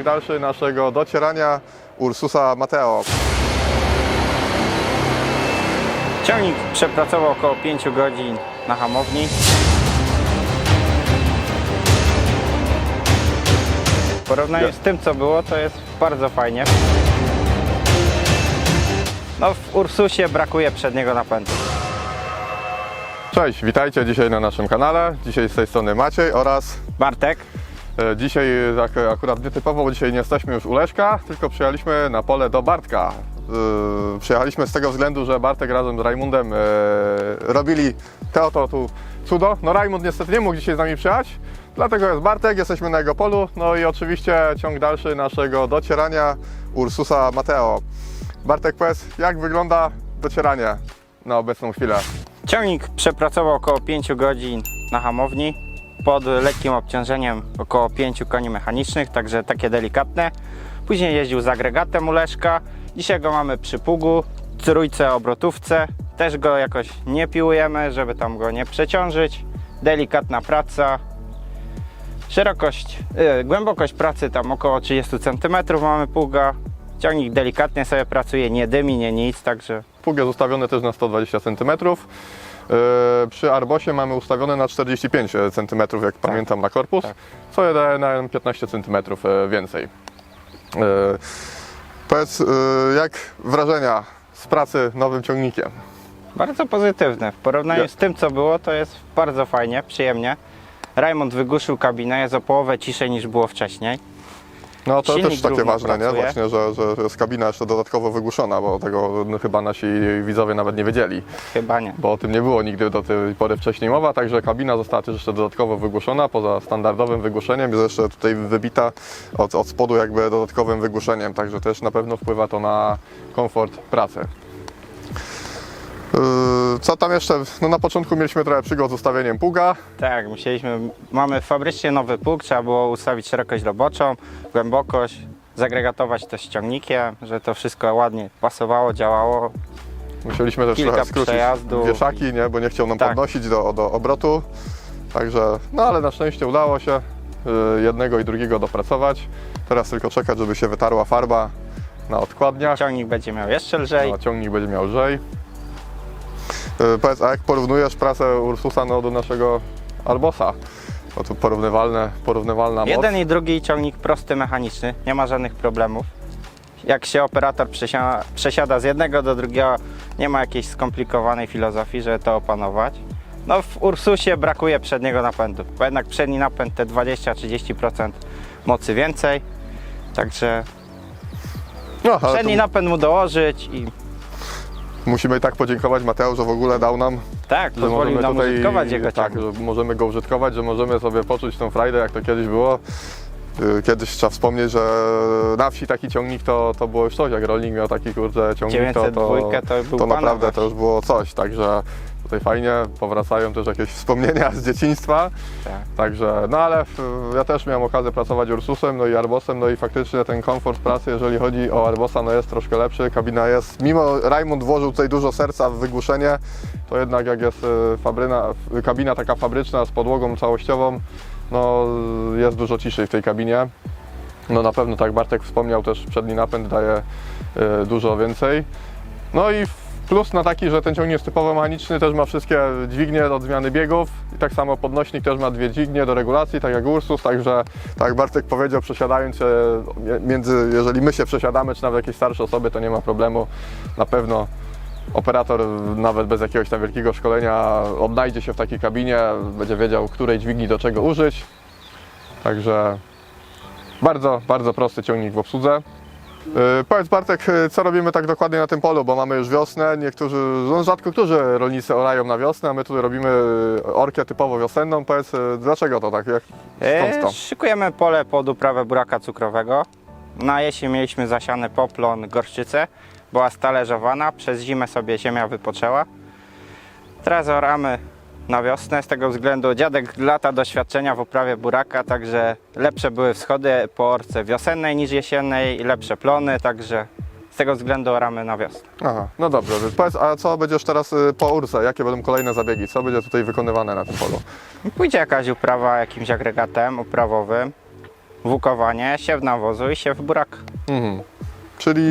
ciąg dalszy naszego docierania Ursusa Mateo. Ciągnik przepracował około 5 godzin na hamowni. W porównaniu z tym co było, to jest bardzo fajnie. No w Ursusie brakuje przedniego napędu. Cześć, witajcie dzisiaj na naszym kanale. Dzisiaj z tej strony Maciej oraz Bartek, dzisiaj tak akurat nietypowo, bo dzisiaj nie jesteśmy już u tylko przyjechaliśmy na pole do Bartka. E, Przyjechaliśmy z tego względu, że Bartek razem z Rajmundem e, robili te oto tu cudo. No Rajmund niestety nie mógł dzisiaj z nami przyjechać, dlatego jest Bartek, jesteśmy na jego polu. No i oczywiście ciąg dalszy naszego docierania Ursusa Mateo. Bartek, powiedz, jak wygląda docieranie na obecną chwilę? ciągnik przepracował około 5 godzin na hamowni pod lekkim obciążeniem około 5 koni mechanicznych, także takie delikatne. Później jeździł z agregatem u Leszka. Dzisiaj go mamy przy pługu, trójce obrotówce. Też go jakoś nie piłujemy, żeby tam go nie przeciążyć. Delikatna praca. Szerokość, yy, głębokość pracy tam około 30 cm mamy pługa. Ciągnik delikatnie sobie pracuje, nie dymi, nie nic, także Pług jest ustawiony też na 120 cm. Yy, Przy Arbosie mamy ustawione na 45 cm, jak pamiętam, na korpus, tak. co daje na 15 cm więcej. Yy, Powiedz, jak wrażenia z pracy nowym ciągnikiem? Bardzo pozytywne. W porównaniu z tym, co było, to jest bardzo fajnie, przyjemnie. Raymond wygłuszył kabinę, jest o połowę ciszej niż było wcześniej. No to Silnik też takie ważne, nie? pracuje. Właśnie, że, że jest kabina jeszcze dodatkowo wygłuszona, bo tego chyba nasi widzowie nawet nie wiedzieli. Chyba nie. bo o tym nie było nigdy do tej pory wcześniej mowa, także kabina została też jeszcze dodatkowo wygłuszona, poza standardowym wygłuszeniem, jest jeszcze tutaj wybita od, od spodu jakby dodatkowym wygłuszeniem, także też na pewno wpływa to na komfort pracy. Yy, Co tam jeszcze? No na początku mieliśmy trochę przygód z ustawieniem pługa. Tak, musieliśmy, mamy fabrycznie nowy pług, trzeba było ustawić szerokość roboczą, głębokość, zagregatować to z ciągnikiem, że to wszystko ładnie pasowało, działało. Musieliśmy też Kilka trochę skrócić przejazdów. wieszaki, nie? bo nie chciał nam Tak. podnosić do, do obrotu. Także, no ale na szczęście udało się yy, jednego i drugiego dopracować. Teraz tylko czekać, żeby się wytarła farba na odkładniach. Ciągnik będzie miał jeszcze lżej. No, ciągnik będzie miał lżej. Yy, Powiedz, a jak porównujesz pracę Ursusa no, do naszego Arbosa? Bo to porównywalne, porównywalna moc. Jeden i drugi ciągnik prosty, mechaniczny, nie ma żadnych problemów. Jak się operator przesiada, przesiada z jednego do drugiego, nie ma jakiejś skomplikowanej filozofii, żeby to opanować. No w Ursusie brakuje przedniego napędu, bo jednak przedni napęd te 20-30% mocy więcej. Także No, przedni tu napęd mu dołożyć i musimy i tak podziękować Mateo, że w ogóle dał nam tak, że pozwolił możemy nam tutaj- użytkować jego Tak, że możemy go użytkować, że możemy sobie poczuć tą frajdę, jak to kiedyś było. Yy, Kiedyś trzeba wspomnieć, że na wsi taki ciągnik to, to było już coś, jak rolnik miał taki kurde ciągnik, to, to, 902 to to naprawdę to już było coś, także tutaj fajnie, powracają też jakieś wspomnienia z dzieciństwa, Tak. także, no ale w, ja też miałem okazję pracować Ursusem, no i Arbosem, no i faktycznie ten komfort pracy, jeżeli chodzi o Arbosa, no jest troszkę lepszy, kabina jest, mimo Raimund włożył tutaj dużo serca w wygłuszenie, to jednak jak jest e, fabryna, kabina taka fabryczna z podłogą całościową, no jest dużo ciszej w tej kabinie. No na pewno, tak Bartek wspomniał, też przedni napęd daje e, dużo więcej. No i plus na taki, że ten ciągnik jest typowo mechaniczny, też ma wszystkie dźwignie od zmiany biegów i tak samo podnośnik też ma dwie dźwignie do regulacji, tak jak Ursus, także tak jak Bartek powiedział, przesiadając się między, jeżeli my się przesiadamy, czy nawet jakieś starsze osoby, to nie ma problemu. Na pewno operator nawet bez jakiegoś tam wielkiego szkolenia odnajdzie się w takiej kabinie, będzie wiedział, której dźwigni do czego użyć. Także bardzo, bardzo prosty ciągnik w obsłudze. Yy, powiedz Bartek, yy, co robimy tak dokładnie na tym polu, bo mamy już wiosnę, niektórzy, no rzadko którzy rolnicy orają na wiosnę, a my tutaj robimy orkę typowo wiosenną. Powiedz, dlaczego to tak, jak, skąd E, to? Szykujemy pole pod uprawę buraka cukrowego. Na jesień mieliśmy zasiany poplon, gorczycę. Była stależowana, przez zimę sobie ziemia wypoczęła. Teraz oramy na wiosnę, z tego względu dziadek lata doświadczenia w uprawie buraka, także lepsze były wschody po orce wiosennej niż jesiennej i lepsze plony, także z tego względu oramy na wiosnę. Aha, no dobrze, powiedz, a co będziesz teraz yy, po urce, jakie będą kolejne zabiegi, co będzie tutaj wykonywane na tym polu? Pójdzie jakaś uprawa jakimś agregatem uprawowym. wukowanie, siew nawozu i siew buraka. Mhm. Czyli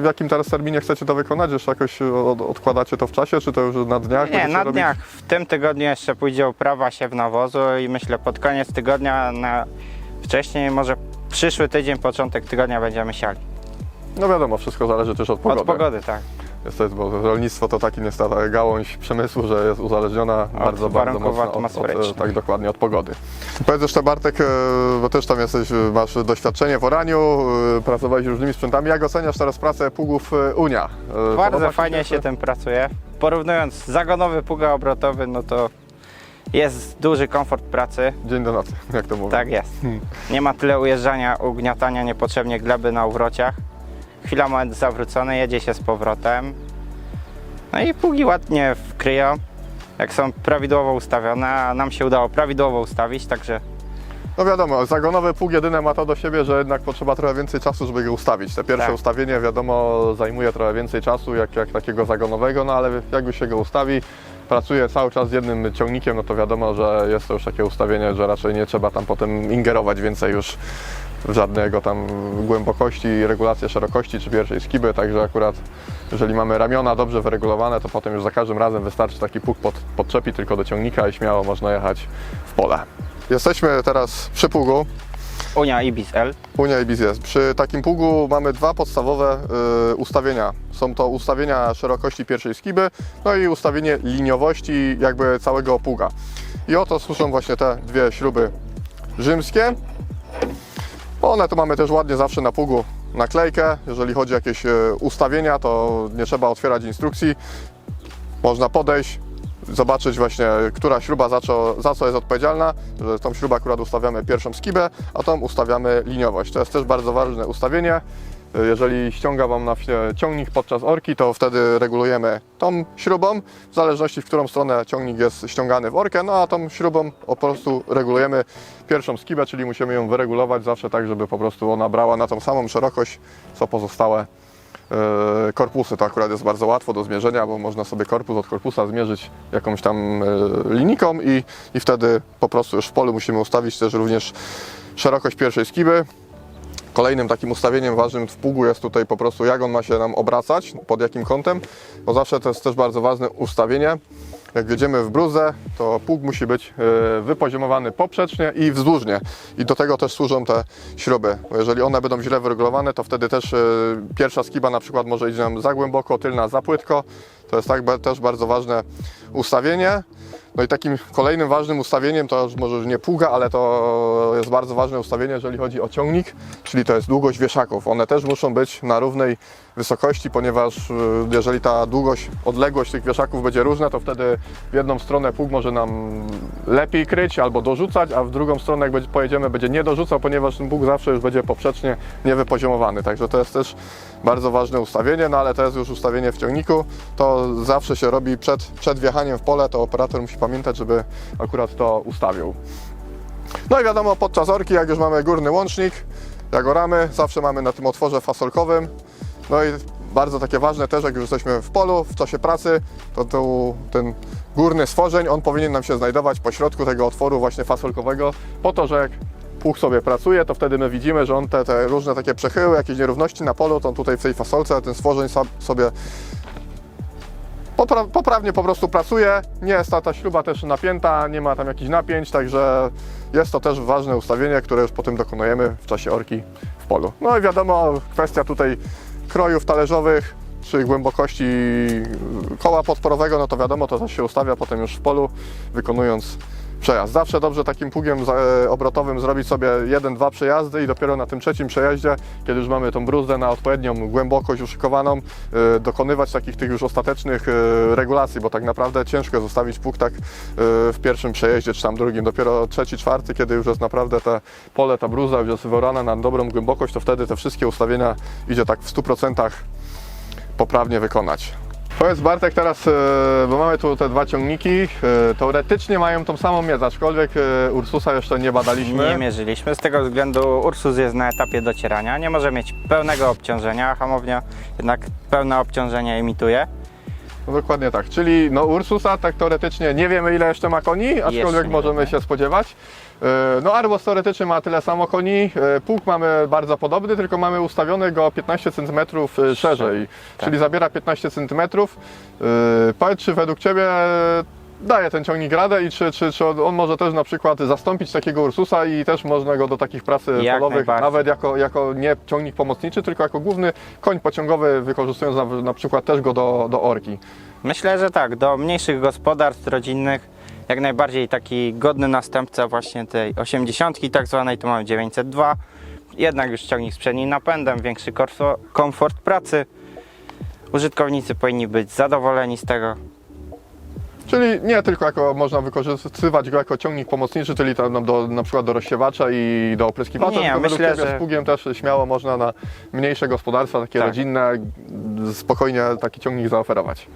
w jakim teraz terminie chcecie to wykonać? Jeszcze jakoś od, odkładacie to w czasie, czy to już na dniach? Nie, na robić? dniach. W tym tygodniu jeszcze pójdzie uprawa siew nawozu i myślę pod koniec tygodnia, na wcześniej, może przyszły tydzień, początek tygodnia będziemy siali. No wiadomo, wszystko zależy też od pogody. Od pogody, tak. Niestety, bo rolnictwo to taki niestety gałąź przemysłu, że jest uzależniona bardzo, bardzo warunków mocno od, od, tak dokładnie od pogody. Powiedz jeszcze Bartek, e, bo też tam jesteś, e, masz doświadczenie w oraniu, e, pracowałeś różnymi sprzętami. Jak oceniasz teraz pracę pługów Unia? Podoba Bardzo ci fajnie się tym pracuje. Porównując zagonowy pługa obrotowy, no to jest duży komfort pracy. Dzień do nocy, jak to mówię. Tak jest. Nie ma tyle ujeżdżania, ugniatania niepotrzebnie gleby na uwrociach. Chwila moment zawrócony, jedzie się z powrotem. No i pługi ładnie wkryją, jak są prawidłowo ustawione, a nam się udało prawidłowo ustawić, także No wiadomo, zagonowy pług jedyne ma to do siebie, że jednak potrzeba trochę więcej czasu, żeby go ustawić. Te pierwsze Tak. ustawienie wiadomo zajmuje trochę więcej czasu jak, jak takiego zagonowego, no ale jakby się go ustawi, pracuje cały czas z jednym ciągnikiem, no to wiadomo, że jest to już takie ustawienie, że raczej nie trzeba tam potem ingerować więcej już żadnego tam głębokości, regulację szerokości czy pierwszej skiby, także akurat jeżeli mamy ramiona dobrze wyregulowane, to potem już za każdym razem wystarczy taki pług pod, podczepi tylko do ciągnika i śmiało można jechać w pole. Jesteśmy teraz przy pługu. Unia Ibis L. Unia Ibis jest. Przy takim pługu mamy dwa podstawowe y, ustawienia. Są to ustawienia szerokości pierwszej skiby, no i ustawienie liniowości jakby całego pługa. I oto służą właśnie te dwie śruby rzymskie. One tu mamy też ładnie zawsze na pługu naklejkę. Jeżeli chodzi o jakieś y, ustawienia, to nie trzeba otwierać instrukcji. Można podejść, zobaczyć właśnie, która śruba za co, za co jest odpowiedzialna, że tą śrubę akurat ustawiamy pierwszą skibę, a tą ustawiamy liniowość. To jest też bardzo ważne ustawienie. Jeżeli ściąga Wam na ciągnik podczas orki, to wtedy regulujemy tą śrubą, w zależności w którą stronę ciągnik jest ściągany w orkę, no a tą śrubą po prostu regulujemy pierwszą skibę, czyli musimy ją wyregulować zawsze tak, żeby po prostu ona brała na tą samą szerokość, co pozostałe E, korpusy. To akurat jest bardzo łatwo do zmierzenia, bo można sobie korpus od korpusa zmierzyć jakąś tam e, linijką i, i wtedy po prostu już w polu musimy ustawić też również szerokość pierwszej skiby. Kolejnym takim ustawieniem ważnym w pługu jest tutaj po prostu jak on ma się nam obracać, pod jakim kątem, bo zawsze to jest też bardzo ważne ustawienie. Jak wjedziemy w bruzę, to pług musi być e, wypoziomowany poprzecznie i wzdłużnie. I do tego też służą te śruby. Bo jeżeli one będą źle wyregulowane, to wtedy też e, pierwsza skiba na przykład może iść nam za głęboko, tylna za płytko. To jest tak też bardzo ważne ustawienie. No i takim kolejnym ważnym ustawieniem, to już może nie pługa, ale to jest bardzo ważne ustawienie, jeżeli chodzi o ciągnik, czyli to jest długość wieszaków. One też muszą być na równej wysokości, ponieważ y, jeżeli ta długość, odległość tych wieszaków będzie różna, to wtedy w jedną stronę pług może nam lepiej kryć albo dorzucać, a w drugą stronę jak pojedziemy będzie nie dorzucał, ponieważ ten pług zawsze już będzie poprzecznie niewypoziomowany. Także to jest też bardzo ważne ustawienie, no ale to jest już ustawienie w ciągniku. To zawsze się robi przed, przed wjechaniem w pole, to operator musi pamiętać, żeby akurat to ustawił. No i wiadomo, podczas orki, jak już mamy górny łącznik, jak oramy, zawsze mamy na tym otworze fasolkowym. No i bardzo takie ważne też, jak już jesteśmy w polu, w czasie pracy, to tu ten górny stworzeń, on powinien nam się znajdować po środku tego otworu właśnie fasolkowego, po to, że jak pług sobie pracuje, to wtedy my widzimy, że on te, te różne takie przechyły, jakieś nierówności na polu, to on tutaj w tej fasolce ten stworzeń sobie popra- poprawnie po prostu pracuje, nie jest ta, ta śruba też napięta, nie ma tam jakichś napięć, także jest to też ważne ustawienie, które już potem dokonujemy w czasie orki w polu. No i wiadomo, kwestia tutaj krojów talerzowych, czy głębokości koła podporowego, no to wiadomo, to też się ustawia potem już w polu, wykonując przejazd. Zawsze dobrze takim pługiem e, obrotowym zrobić sobie jeden, dwa przejazdy i dopiero na tym trzecim przejeździe, kiedy już mamy tą bruzdę na odpowiednią głębokość uszykowaną, e, dokonywać takich tych już ostatecznych e, regulacji, bo tak naprawdę ciężko zostawić pług tak w pierwszym przejeździe, czy tam drugim. Dopiero trzeci, czwarty, kiedy już jest naprawdę te pole, ta bruza już jest wyorana na dobrą głębokość, to wtedy te wszystkie ustawienia idzie tak w 100% poprawnie wykonać. Powiedz Bartek teraz, e, bo mamy tu te dwa ciągniki, e, teoretycznie mają tą samą miedzę, aczkolwiek e, Ursusa jeszcze nie badaliśmy. Nie mierzyliśmy. Z tego względu Ursus jest na etapie docierania. Nie może mieć pełnego obciążenia. Hamownia jednak pełne obciążenie emituje. No dokładnie tak, czyli no Ursusa tak teoretycznie nie wiemy ile jeszcze ma koni, aczkolwiek możemy się spodziewać. E, No Arbos teoretycznie ma tyle samo koni, e, pług mamy bardzo podobny, tylko mamy ustawiony go 15 cm szerzej, czyli zabiera 15 cm. E, Powiedz, czy według Ciebie daje ten ciągnik radę i czy, czy, czy on może też na przykład zastąpić takiego Ursusa i też można go do takich pracy Jak polowych, nawet jako, jako nie ciągnik pomocniczy, tylko jako główny koń pociągowy, wykorzystując na, na przykład też go do, do orki. Myślę, że tak, do mniejszych gospodarstw rodzinnych jak najbardziej taki godny następca właśnie tej 80 tak zwanej, tu mamy 902. Jednak już ciągnik z przednim napędem, większy komfort pracy. Użytkownicy powinni być zadowoleni z tego. Czyli nie tylko jako można wykorzystywać go jako ciągnik pomocniczy, czyli tam do, na przykład do rozsiewacza i do opryskiwacza, Nie, myślę, że- z pługiem też śmiało można na mniejsze gospodarstwa, takie Tak. rodzinne, spokojnie taki ciągnik zaoferować.